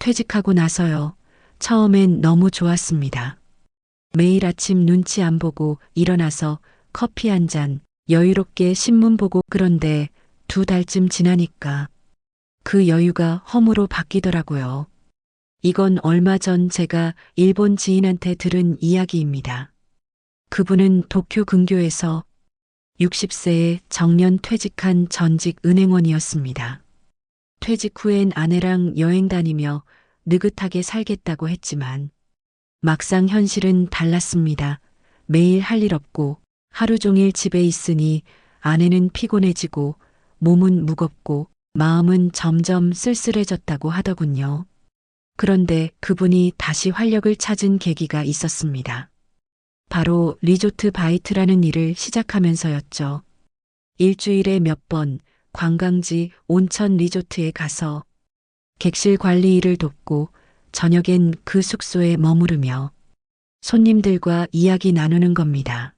퇴직하고 나서요. 처음엔 너무 좋았습니다. 매일 아침 눈치 안 보고 일어나서 커피 한 잔, 여유롭게 신문 보고 그런데 두 달쯤 지나니까 그 여유가 허무로 바뀌더라고요. 이건 얼마 전 제가 일본 지인한테 들은 이야기입니다. 그분은 도쿄 근교에서 60세에 정년 퇴직한 전직 은행원이었습니다. 퇴직 후엔 아내랑 여행 다니며 느긋하게 살겠다고 했지만 막상 현실은 달랐습니다. 매일 할 일 없고 하루 종일 집에 있으니 아내는 피곤해지고 몸은 무겁고 마음은 점점 쓸쓸해졌다고 하더군요. 그런데 그분이 다시 활력을 찾은 계기가 있었습니다. 바로 리조트 바이트라는 일을 시작하면서였죠. 일주일에 몇 번 관광지 온천 리조트에 가서 객실 관리 일을 돕고 저녁엔 그 숙소에 머무르며 손님들과 이야기 나누는 겁니다.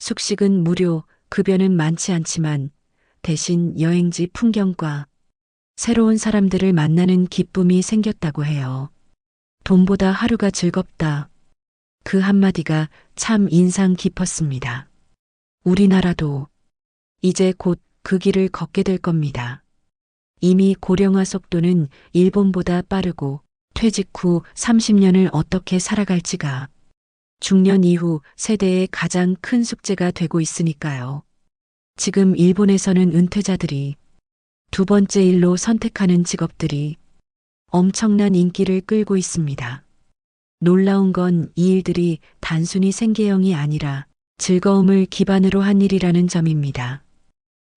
숙식은 무료, 급여는 많지 않지만 대신 여행지 풍경과 새로운 사람들을 만나는 기쁨이 생겼다고 해요. 돈보다 하루가 즐겁다. 그 한마디가 참 인상 깊었습니다. 우리나라도 이제 곧 그 길을 걷게 될 겁니다. 이미 고령화 속도는 일본보다 빠르고 퇴직 후 30년을 어떻게 살아갈지가 중년 이후 세대의 가장 큰 숙제가 되고 있으니까요. 지금 일본에서는 은퇴자들이 두 번째 일로 선택하는 직업들이 엄청난 인기를 끌고 있습니다. 놀라운 건 이 일들이 단순히 생계형이 아니라 즐거움을 기반으로 한 일이라는 점입니다.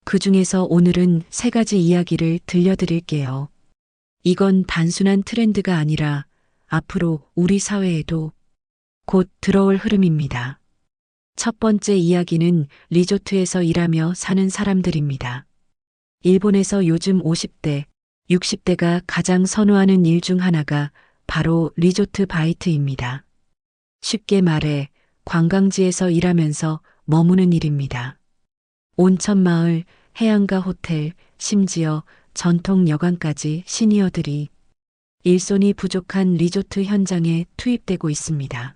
그 중에서 오늘은 세 가지 이야기를 들려드릴게요. 이건 단순한 트렌드가 아니라 앞으로 우리 사회에도 곧 들어올 흐름입니다. 첫 번째 이야기는 리조트에서 일하며 사는 사람들입니다. 일본에서 요즘 50대, 60대가 가장 선호하는 일 중 하나가 바로 리조트 바이트입니다. 쉽게 말해 관광지에서 일하면서 머무는 일입니다. 온천 마을, 해안가 호텔, 심지어 전통 여관까지 시니어들이 일손이 부족한 리조트 현장에 투입되고 있습니다.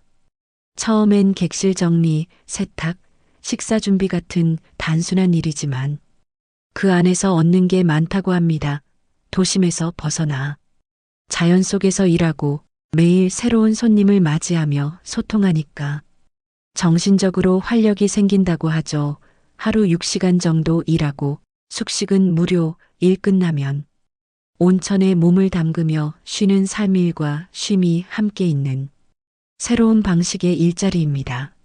처음엔 객실 정리, 세탁, 식사 준비 같은 단순한 일이지만 그 안에서 얻는 게 많다고 합니다. 도심에서 벗어나 자연 속에서 일하고 매일 새로운 손님을 맞이하며 소통하니까 정신적으로 활력이 생긴다고 하죠. 하루 6시간 정도 일하고 숙식은 무료, 일 끝나면 온천에 몸을 담그며 쉬는 삶일과 쉼이 함께 있는 새로운 방식의 일자리입니다.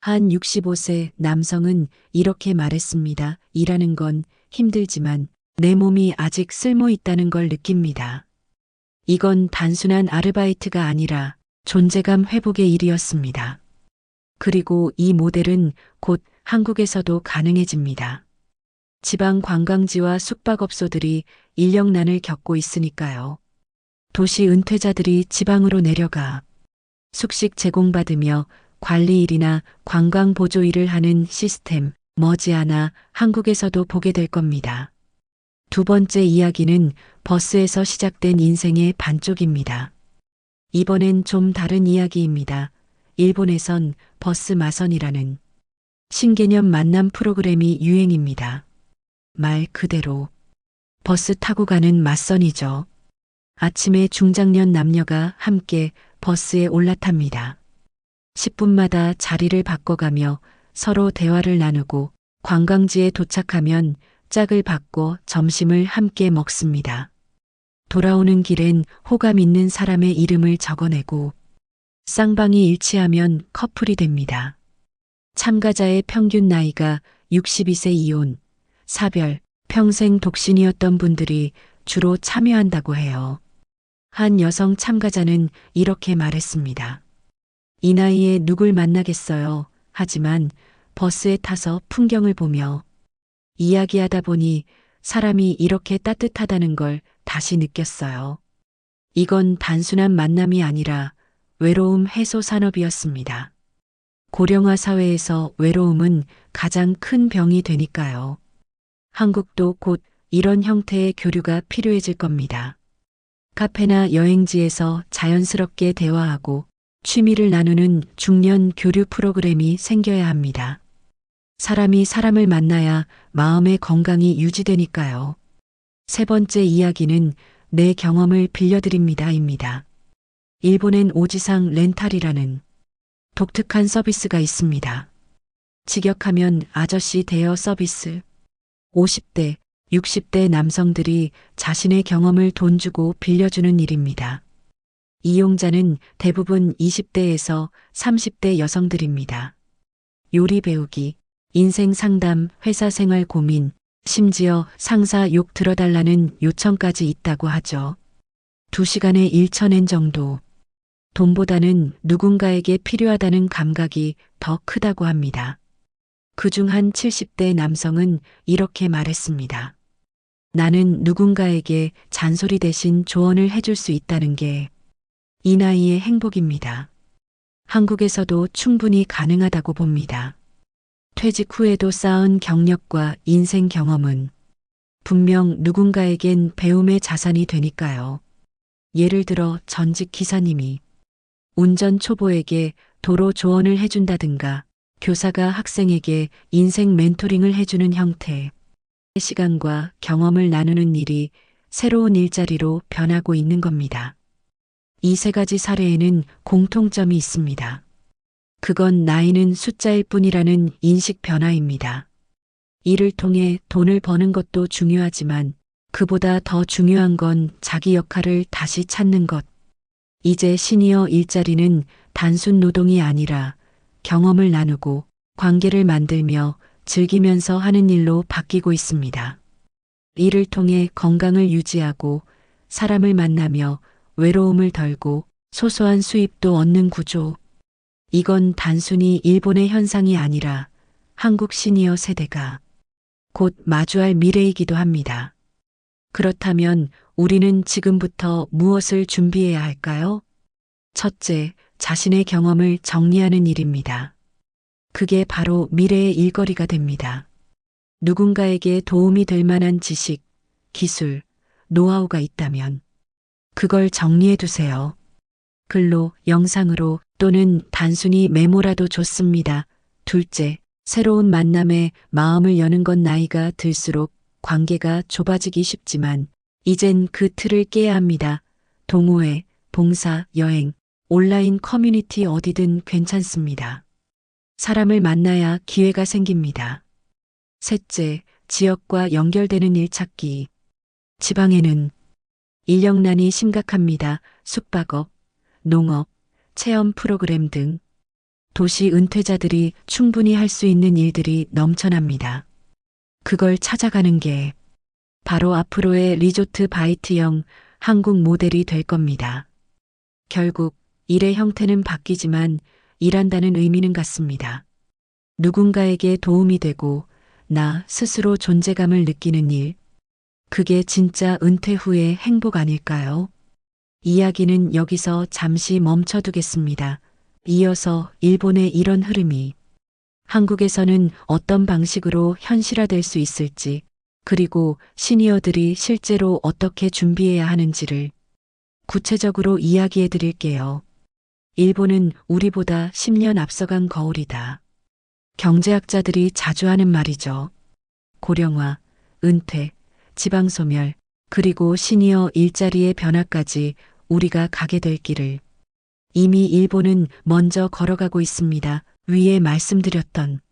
한 65세 남성은 이렇게 말했습니다. 일하는 건 힘들지만 내 몸이 아직 쓸모 있다는 걸 느낍니다. 이건 단순한 아르바이트가 아니라 존재감 회복의 일이었습니다. 그리고 이 모델은 곧 한국에서도 가능해집니다. 지방 관광지와 숙박업소들이 인력난을 겪고 있으니까요. 도시 은퇴자들이 지방으로 내려가 숙식 제공받으며 관리 일이나 관광 보조 일을 하는 시스템 머지않아 한국에서도 보게 될 겁니다. 두 번째 이야기는 버스에서 시작된 인생의 반쪽입니다. 이번엔 좀 다른 이야기입니다. 일본에선 버스 마선이라는 신개념 만남 프로그램이 유행입니다. 말 그대로 버스 타고 가는 맞선이죠. 아침에 중장년 남녀가 함께 버스에 올라탑니다. 10분마다 자리를 바꿔가며 서로 대화를 나누고 관광지에 도착하면 짝을 받고 점심을 함께 먹습니다. 돌아오는 길엔 호감 있는 사람의 이름을 적어내고 쌍방이 일치하면 커플이 됩니다. 참가자의 평균 나이가 62세 이혼, 사별, 평생 독신이었던 분들이 주로 참여한다고 해요. 한 여성 참가자는 이렇게 말했습니다. 이 나이에 누굴 만나겠어요. 하지만 버스에 타서 풍경을 보며 이야기하다 보니 사람이 이렇게 따뜻하다는 걸 다시 느꼈어요. 이건 단순한 만남이 아니라 외로움 해소 산업이었습니다. 고령화 사회에서 외로움은 가장 큰 병이 되니까요. 한국도 곧 이런 형태의 교류가 필요해질 겁니다. 카페나 여행지에서 자연스럽게 대화하고 취미를 나누는 중년 교류 프로그램이 생겨야 합니다. 사람이 사람을 만나야 마음의 건강이 유지되니까요. 세 번째 이야기는 내 경험을 빌려드립니다입니다. 일본엔 오지상 렌탈이라는 독특한 서비스가 있습니다. 직역하면 아저씨 대여 서비스. 50대, 60대 남성들이 자신의 경험을 돈 주고 빌려주는 일입니다. 이용자는 대부분 20대에서 30대 여성들입니다. 요리 배우기, 인생 상담, 회사 생활 고민, 심지어 상사 욕 들어달라는 요청까지 있다고 하죠. 2시간에 1천엔 정도. 돈보다는 누군가에게 필요하다는 감각이 더 크다고 합니다. 그 중 한 70대 남성은 이렇게 말했습니다. 나는 누군가에게 잔소리 대신 조언을 해줄 수 있다는 게 이 나이의 행복입니다. 한국에서도 충분히 가능하다고 봅니다. 퇴직 후에도 쌓은 경력과 인생 경험은 분명 누군가에겐 배움의 자산이 되니까요. 예를 들어 전직 기사님이 운전 초보에게 도로 조언을 해준다든가 교사가 학생에게 인생 멘토링을 해주는 형태. 시간과 경험을 나누는 일이 새로운 일자리로 변하고 있는 겁니다. 이 세 가지 사례에는 공통점이 있습니다. 그건 나이는 숫자일 뿐이라는 인식 변화입니다. 이를 통해 돈을 버는 것도 중요하지만 그보다 더 중요한 건 자기 역할을 다시 찾는 것. 이제 시니어 일자리는 단순 노동이 아니라 경험을 나누고 관계를 만들며 즐기면서 하는 일로 바뀌고 있습니다. 이를 통해 건강을 유지하고 사람을 만나며 외로움을 덜고 소소한 수입도 얻는 구조. 이건 단순히 일본의 현상이 아니라 한국 시니어 세대가 곧 마주할 미래이기도 합니다. 그렇다면 우리는 지금부터 무엇을 준비해야 할까요? 첫째, 자신의 경험을 정리하는 일입니다. 그게 바로 미래의 일거리가 됩니다. 누군가에게 도움이 될 만한 지식, 기술, 노하우가 있다면 그걸 정리해 두세요. 글로, 영상으로 또는 단순히 메모라도 좋습니다. 둘째, 새로운 만남에 마음을 여는 건 나이가 들수록 관계가 좁아지기 쉽지만 이젠 그 틀을 깨야 합니다. 동호회, 봉사, 여행, 온라인 커뮤니티 어디든 괜찮습니다. 사람을 만나야 기회가 생깁니다. 셋째, 지역과 연결되는 일 찾기. 지방에는 인력난이 심각합니다. 숙박업, 농업, 체험 프로그램 등 도시 은퇴자들이 충분히 할 수 있는 일들이 넘쳐납니다. 그걸 찾아가는 게 바로 앞으로의 리조트 바이트형 한국 모델이 될 겁니다. 결국 일의 형태는 바뀌지만 일한다는 의미는 같습니다. 누군가에게 도움이 되고 나 스스로 존재감을 느끼는 일. 그게 진짜 은퇴 후의 행복 아닐까요? 이야기는 여기서 잠시 멈춰두겠습니다. 이어서 일본의 이런 흐름이 한국에서는 어떤 방식으로 현실화될 수 있을지, 그리고 시니어들이 실제로 어떻게 준비해야 하는지를 구체적으로 이야기해 드릴게요. 일본은 우리보다 10년 앞서간 거울이다. 경제학자들이 자주 하는 말이죠. 고령화, 은퇴, 지방소멸, 그리고 시니어 일자리의 변화까지 우리가 가게 될 길을 이미 일본은 먼저 걸어가고 있습니다. 위에 말씀드렸던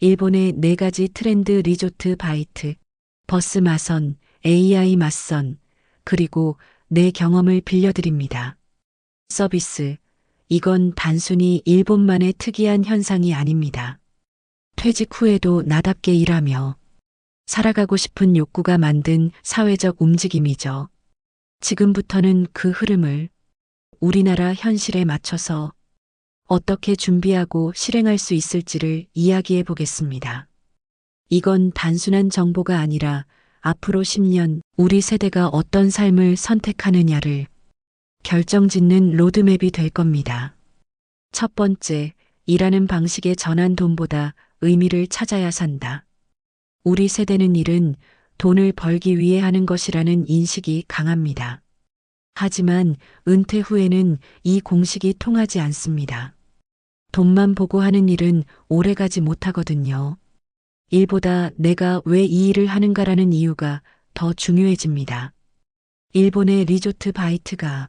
일본의 네 가지 트렌드 리조트 바이트, 버스 마선, AI 맞선, 그리고 내 경험을 빌려드립니다. 서비스. 이건 단순히 일본만의 특이한 현상이 아닙니다. 퇴직 후에도 나답게 일하며 살아가고 싶은 욕구가 만든 사회적 움직임이죠. 지금부터는 그 흐름을 우리나라 현실에 맞춰서 어떻게 준비하고 실행할 수 있을지를 이야기해 보겠습니다. 이건 단순한 정보가 아니라 앞으로 10년 우리 세대가 어떤 삶을 선택하느냐를 결정짓는 로드맵이 될 겁니다. 첫 번째, 일하는 방식의 전환 돈보다 의미를 찾아야 산다. 우리 세대는 일은 돈을 벌기 위해 하는 것이라는 인식이 강합니다. 하지만 은퇴 후에는 이 공식이 통하지 않습니다. 돈만 보고 하는 일은 오래가지 못하거든요. 일보다 내가 왜 이 일을 하는가라는 이유가 더 중요해집니다. 일본의 리조트 바이트가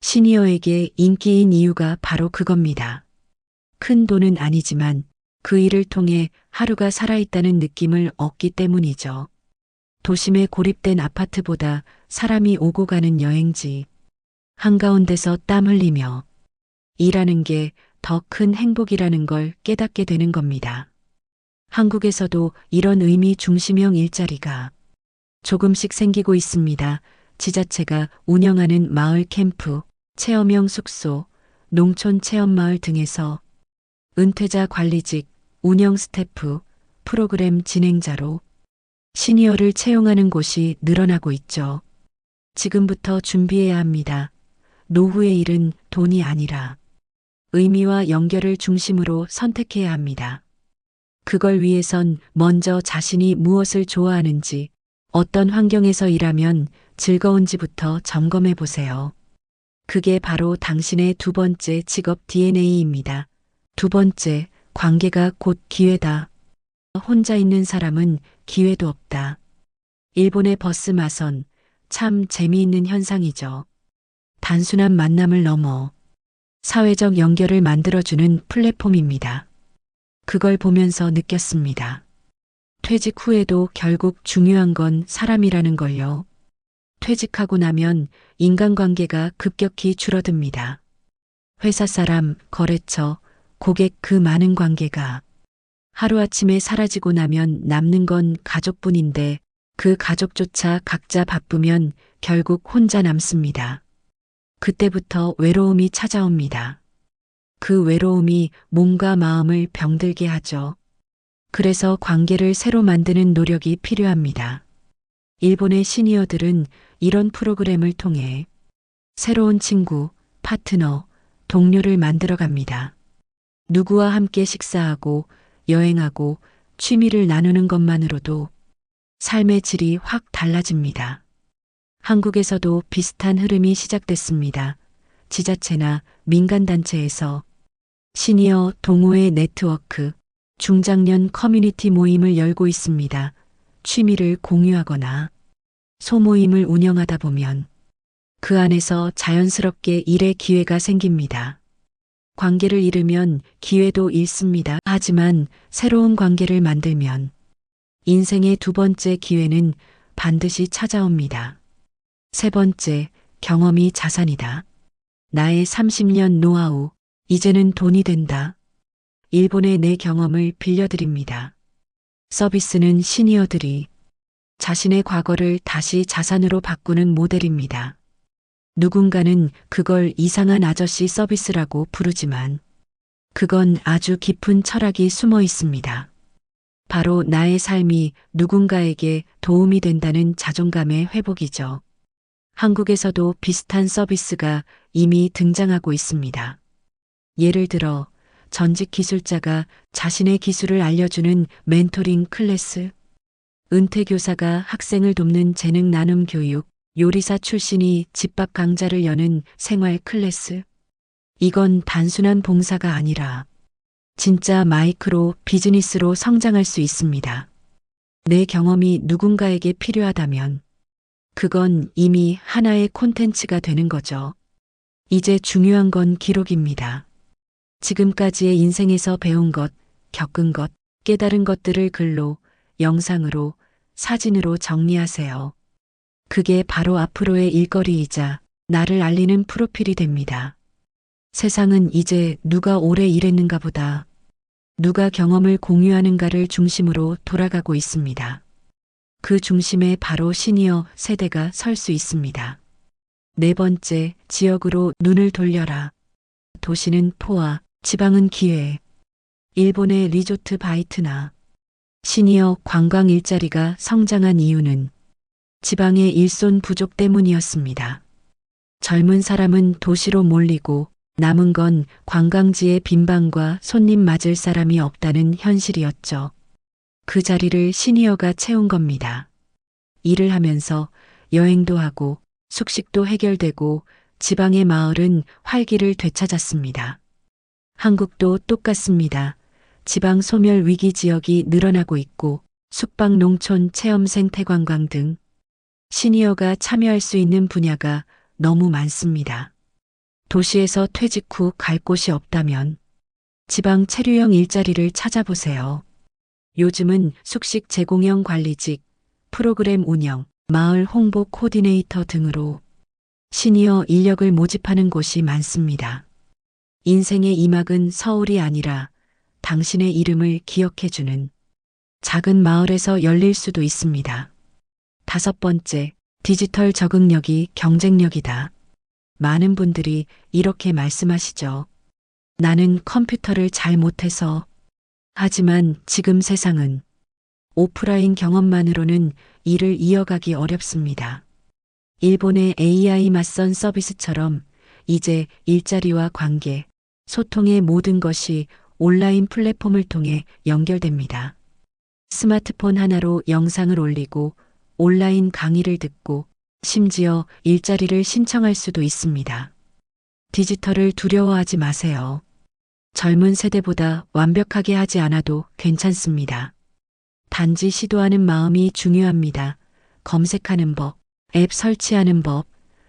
시니어에게 인기인 이유가 바로 그겁니다. 큰 돈은 아니지만 그 일을 통해 하루가 살아있다는 느낌을 얻기 때문이죠. 도심에 고립된 아파트보다 사람이 오고 가는 여행지. 한가운데서 땀 흘리며 일하는 게 더 큰 행복이라는 걸 깨닫게 되는 겁니다. 한국에서도 이런 의미 중심형 일자리가 조금씩 생기고 있습니다. 지자체가 운영하는 마을 캠프, 체험형 숙소, 농촌 체험마을 등에서 은퇴자 관리직, 운영 스태프, 프로그램 진행자로 시니어를 채용하는 곳이 늘어나고 있죠. 지금부터 준비해야 합니다. 노후의 일은 돈이 아니라 의미와 연결을 중심으로 선택해야 합니다. 그걸 위해선 먼저 자신이 무엇을 좋아하는지, 어떤 환경에서 일하면 즐거운지부터 점검해 보세요. 그게 바로 당신의 두 번째 직업 DNA입니다. 두 번째, 관계가 곧 기회다. 혼자 있는 사람은 기회도 없다. 일본의 버스 마선, 참 재미있는 현상이죠. 단순한 만남을 넘어 사회적 연결을 만들어주는 플랫폼입니다. 그걸 보면서 느꼈습니다. 퇴직 후에도 결국 중요한 건 사람이라는 걸요. 퇴직하고 나면 인간관계가 급격히 줄어듭니다. 회사 사람, 거래처, 고객 그 많은 관계가 하루아침에 사라지고 나면 남는 건 가족뿐인데 그 가족조차 각자 바쁘면 결국 혼자 남습니다. 그때부터 외로움이 찾아옵니다. 그 외로움이 몸과 마음을 병들게 하죠. 그래서 관계를 새로 만드는 노력이 필요합니다. 일본의 시니어들은 이런 프로그램을 통해 새로운 친구, 파트너, 동료를 만들어 갑니다. 누구와 함께 식사하고 여행하고 취미를 나누는 것만으로도 삶의 질이 확 달라집니다. 한국에서도 비슷한 흐름이 시작됐습니다. 지자체나 민간단체에서 시니어 동호회 네트워크, 중장년 커뮤니티 모임을 열고 있습니다. 취미를 공유하거나 소모임을 운영하다 보면 그 안에서 자연스럽게 일의 기회가 생깁니다. 관계를 잃으면 기회도 잃습니다. 하지만 새로운 관계를 만들면 인생의 두 번째 기회는 반드시 찾아옵니다. 세 번째, 경험이 자산이다. 나의 30년 노하우, 이제는 돈이 된다. 일본의 내 경험을 빌려드립니다. 서비스는 시니어들이 자신의 과거를 다시 자산으로 바꾸는 모델입니다. 누군가는 그걸 이상한 아저씨 서비스라고 부르지만 그건 아주 깊은 철학이 숨어 있습니다. 바로 나의 삶이 누군가에게 도움이 된다는 자존감의 회복이죠. 한국에서도 비슷한 서비스가 이미 등장하고 있습니다. 예를 들어 전직 기술자가 자신의 기술을 알려주는 멘토링 클래스, 은퇴 교사가 학생을 돕는 재능 나눔 교육, 요리사 출신이 집밥 강좌를 여는 생활 클래스. 이건 단순한 봉사가 아니라 진짜 마이크로 비즈니스로 성장할 수 있습니다. 내 경험이 누군가에게 필요하다면 그건 이미 하나의 콘텐츠가 되는 거죠. 이제 중요한 건 기록입니다. 지금까지의 인생에서 배운 것, 겪은 것, 깨달은 것들을 글로, 영상으로, 사진으로 정리하세요. 그게 바로 앞으로의 일거리이자 나를 알리는 프로필이 됩니다. 세상은 이제 누가 오래 일했는가 보다 누가 경험을 공유하는가를 중심으로 돌아가고 있습니다. 그 중심에 바로 시니어 세대가 설 수 있습니다. 네 번째, 지역으로 눈을 돌려라. 도시는 포화, 지방은 기회. 일본의 리조트 바이트나 시니어 관광 일자리가 성장한 이유는 지방의 일손 부족 때문이었습니다. 젊은 사람은 도시로 몰리고 남은 건 관광지의 빈방과 손님 맞을 사람이 없다는 현실이었죠. 그 자리를 시니어가 채운 겁니다. 일을 하면서 여행도 하고 숙식도 해결되고 지방의 마을은 활기를 되찾았습니다. 한국도 똑같습니다. 지방 소멸 위기 지역이 늘어나고 있고 숙박 농촌 체험 생태 관광 등 시니어가 참여할 수 있는 분야가 너무 많습니다. 도시에서 퇴직 후 갈 곳이 없다면 지방 체류형 일자리를 찾아보세요. 요즘은 숙식 제공형 관리직, 프로그램 운영, 마을 홍보 코디네이터 등으로 시니어 인력을 모집하는 곳이 많습니다. 인생의 이막은 서울이 아니라 당신의 이름을 기억해주는 작은 마을에서 열릴 수도 있습니다. 다섯 번째, 디지털 적응력이 경쟁력이다. 많은 분들이 이렇게 말씀하시죠. 나는 컴퓨터를 잘 못해서. 하지만 지금 세상은 오프라인 경험만으로는 일을 이어가기 어렵습니다. 일본의 AI 맞선 서비스처럼 이제 일자리와 관계, 소통의 모든 것이 온라인 플랫폼을 통해 연결됩니다. 스마트폰 하나로 영상을 올리고 온라인 강의를 듣고 심지어 일자리를 신청할 수도 있습니다. 디지털을 두려워하지 마세요. 젊은 세대보다 완벽하게 하지 않아도 괜찮습니다. 단지 시도하는 마음이 중요합니다. 검색하는 법, 앱 설치하는 법,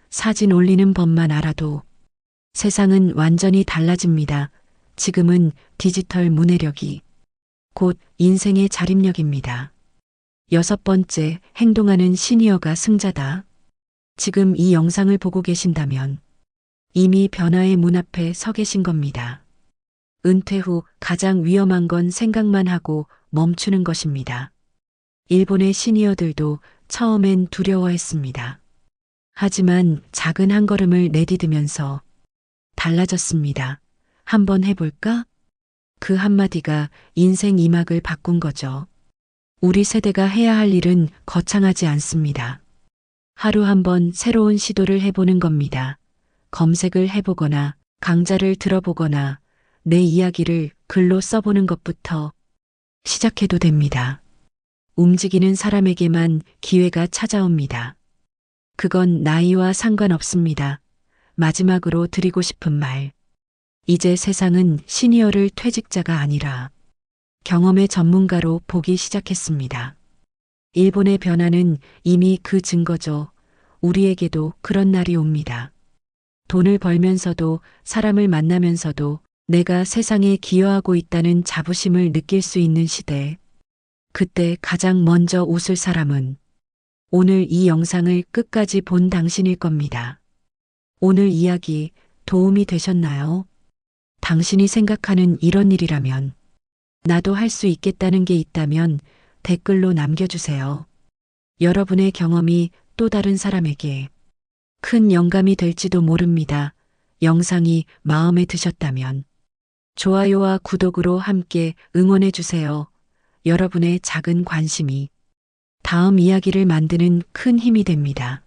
사진 올리는 법만 알아도 세상은 완전히 달라집니다. 지금은 디지털 문해력이 곧 인생의 자립력입니다. 여섯 번째, 행동하는 시니어가 승자다. 지금 이 영상을 보고 계신다면 이미 변화의 문 앞에 서 계신 겁니다. 은퇴 후 가장 위험한 건 생각만 하고 멈추는 것입니다. 일본의 시니어들도 처음엔 두려워했습니다. 하지만 작은 한 걸음을 내디디면서 달라졌습니다. 한번 해볼까? 그 한마디가 인생 이막을 바꾼 거죠. 우리 세대가 해야 할 일은 거창하지 않습니다. 하루 한 번 새로운 시도를 해보는 겁니다. 검색을 해보거나 강좌를 들어보거나 내 이야기를 글로 써보는 것부터 시작해도 됩니다. 움직이는 사람에게만 기회가 찾아옵니다. 그건 나이와 상관없습니다. 마지막으로 드리고 싶은 말. 이제 세상은 시니어를 퇴직자가 아니라 경험의 전문가로 보기 시작했습니다. 일본의 변화는 이미 그 증거죠. 우리에게도 그런 날이 옵니다. 돈을 벌면서도 사람을 만나면서도 내가 세상에 기여하고 있다는 자부심을 느낄 수 있는 시대. 그때 가장 먼저 웃을 사람은 오늘 이 영상을 끝까지 본 당신일 겁니다. 오늘 이야기 도움이 되셨나요? 당신이 생각하는 이런 일이라면 나도 할 수 있겠다는 게 있다면 댓글로 남겨주세요. 여러분의 경험이 또 다른 사람에게 큰 영감이 될지도 모릅니다. 영상이 마음에 드셨다면 좋아요와 구독으로 함께 응원해 주세요. 여러분의 작은 관심이 다음 이야기를 만드는 큰 힘이 됩니다.